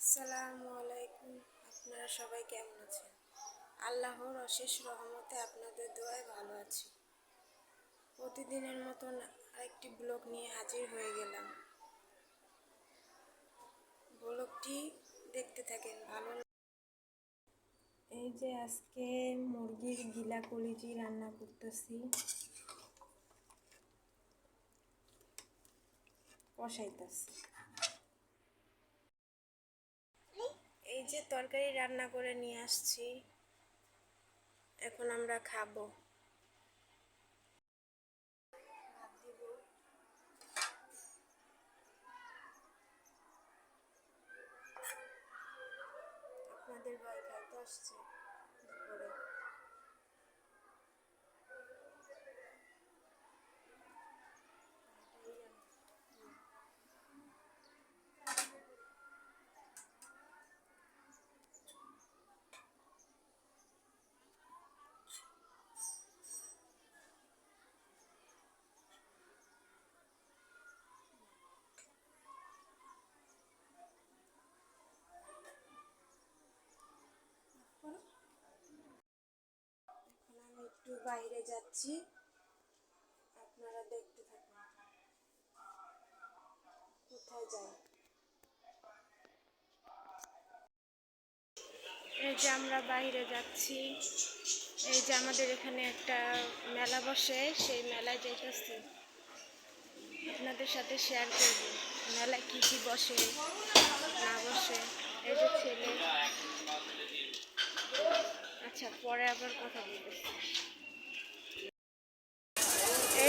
আসসালামু আলাইকুম। আপনারা সবাই কেমন আছেন? আল্লাহর অশেষ রহমতে আপনাদের দোয়ায় ভালো আছি। প্রতিদিনের মতন আরেকটি ব্লগ নিয়ে হাজির হয়ে গেলাম। ব্লগটি দেখতে থাকেন, ভালো এই যে আজকে মুরগির গিলা কলিজি রান্না করতেছি। কষাইতেছি। যে তরকারি রান্না করে নিয়ে আসছি এখন আমরা খাব। আপনাদের ভয় খাইতে আসছে দুপুরে এখন আমি একটু বাইরে যাচ্ছি। আপনারা দেখতে থাকুন। কোথায় যাই? এই যে আমরা বাইরে যাচ্ছি। এই যে আমাদের এখানে একটা মেলা বসে। সেই মেলায় যাইতেছি। আপনাদের সাথে শেয়ার করব। মেলায় কি কি বসে, না বসে? এই যে ছেলে। আচ্ছা পরে আবার কথা বলতেছি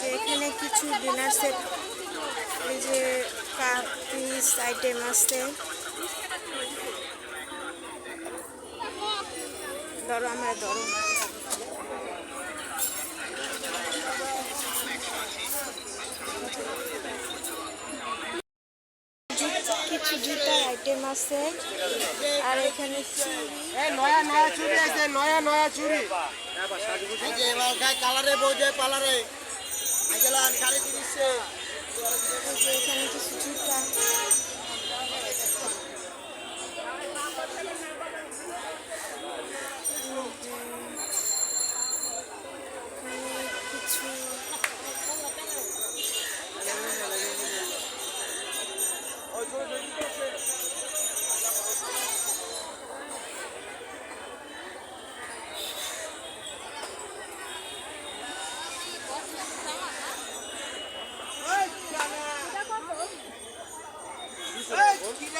যে এখানে কিছু ডিনার সেট এই যে কাপ পিস আইটেম আছে। ধরো, আমরা ধরো। কিছু জুতার আইটেম আছে। আর এখানে চুড়ি। নয়া নয়া চুরি আছে নয়া নয়া গায়ে কালারে যায় পালারে। এখানে কিছু জুতা।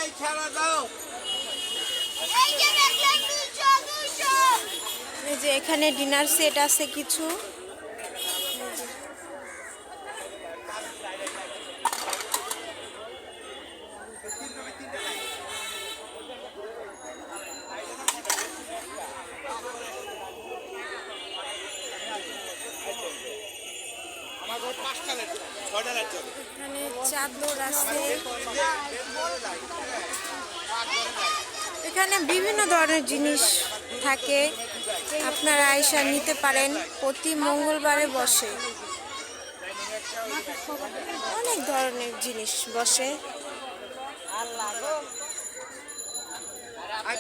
কিরাই ছাড়া দাও এই যে এখানে ডিনার সেট আছে কিছু এখানে চাদর আছে এখানে বিভিন্ন ধরনের জিনিস থাকে। আপনারা আয়সা নিতে পারেন প্রতি মঙ্গলবারে বসে। অনেক ধরনের জিনিস বসে। আই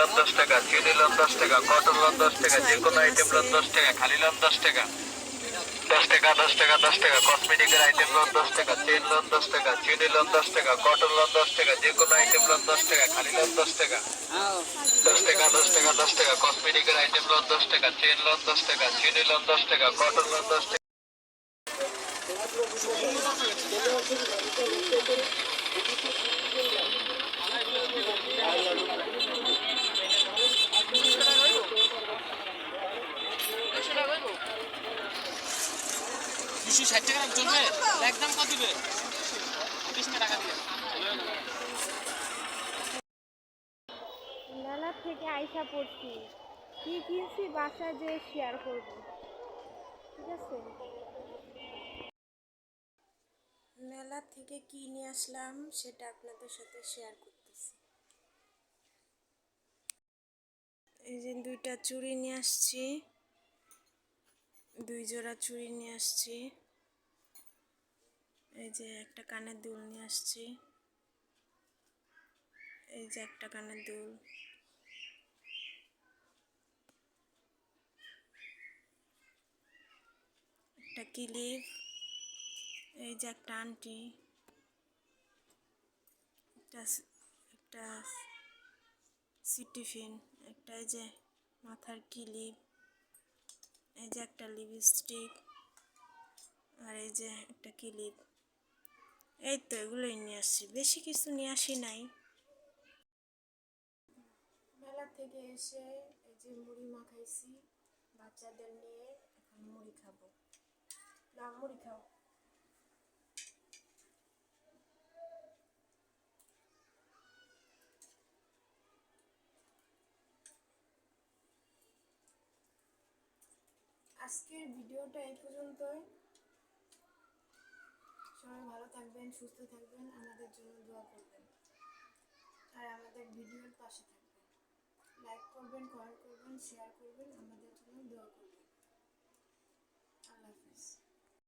টাকা দশ টাকা চিনি লন দশ টাকা কটন লন দশ টাকা যে কোনো আইটেম লন দশ টাকা খালি লন দশ টাকা দশ টাকা দশ টাকা দশ টাকা কসমেটিকের আইটেম লন দশ টাকা চেন লন দশ টাকা চিনি লন দশ টাকা কটন লন দশ টাকা যে কোনো আইটেম লন দশ টাকা খালি লন দশ টাকা দশ টাকা দশ টাকা দশ টাকা কসমেটিকের আইটেম লন দশ টাকা চেন লন দশ টাকা চিনি লন দশ টাকা কটন লন দশ টাকা দুশো ষাট টাকা দাম চলবে একদম কত? দিবে? তিরিশ টাকা দিবে। মেলা থেকে আইসা পড়ছি। কি কিনছি বাসায় যে শেয়ার করব। ঠিক আছে? মেলা থেকে কি নিয়ে আসলাম সেটা আপনাদের সাথে শেয়ার করতেছি। এই যে দুইটা চুড়ি নিয়ে আসছি। দুই জোড়া চুড়ি নিয়ে আসছি। এই যে একটা কানের দুল নিয়ে আসছি। এই যে একটা কানের দুল। একটা ক্লিপ। এই যে একটা আন্টি। একটা একটা সিটিফিন। একটা এই যে মাথার ক্লিপ। এই যে একটা লিপস্টিক। আর এই যে একটা ক্লিপ। এই তো এগুলোই নিয়ে আসছি। বেশি কিছু নিয়ে আসি নাই। মেলা থেকে এসে এই যে মুড়ি মাখাইছি, বাচ্চাদের নিয়ে এখন মুড়ি খাব। না মুড়ি খাও। আজকের ভিডিওটা এই পর্যন্তই। সবাই ভালো সুস্থ থাকবেন, আমাদের জন্য দোয়া করবেন। আর আমাদের ভিডিওর পাশে থাকবেন। লাইক করবেন কমেন্ট করবেন শেয়ার করবেন, আমাদের জন্য দোয়া করবেন।